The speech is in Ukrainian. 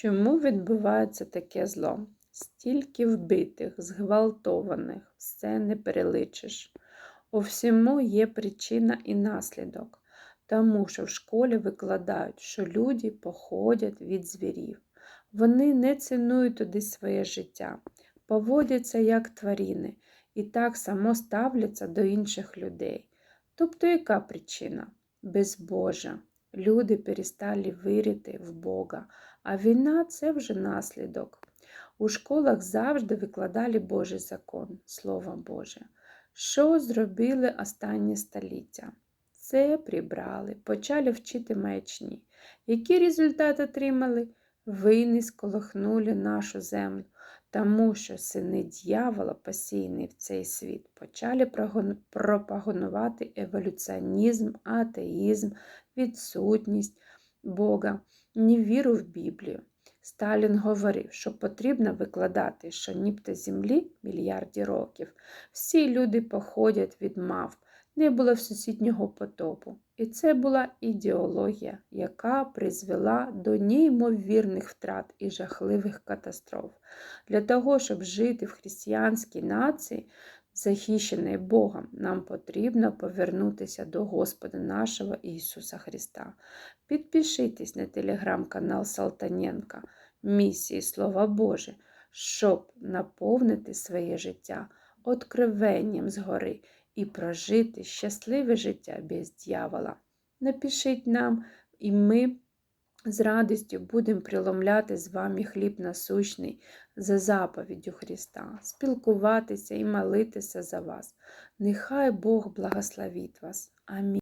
Чому відбувається таке зло? Стільки вбитих, зґвалтованих, все не переличиш. У всьому є причина і наслідок, тому що в школі викладають, що люди походять від звірів. Вони не цінують туди своє життя, поводяться як тварини і так само ставляться до інших людей. Тобто, яка причина? Безбожа. Люди перестали вірити в Бога, а війна це вже наслідок. У школах завжди викладали Божий закон, Слово Боже. Що зробили останні століття? Це прибрали, почали вчити маячні. Які результати отримали? Війни сколихнули нашу землю, тому що сини дьявола, посійний в цей світ, почали пропагонувати еволюціонізм, атеїзм, відсутність Бога, невіру в Біблію. Сталін говорив, що потрібно викладати, що нібто землі мільярді років. Всі люди походять від мавп, не було сусіднього потопу. І це була ідеологія, яка призвела до неймовірних втрат і жахливих катастроф. Для того, щоб жити в християнській нації, захищений Богом, нам потрібно повернутися до Господа нашого Ісуса Христа. Підпишитесь на телеграм-канал Салтаненка місії Слова Боже, щоб наповнити своє життя откровенням згори і прожити щасливе життя без дьявола. Напишіть нам, і ми з радістю будемо приломляти з вами хліб насущний за заповіддю Христа, спілкуватися і молитися за вас. Нехай Бог благословить вас. Амінь.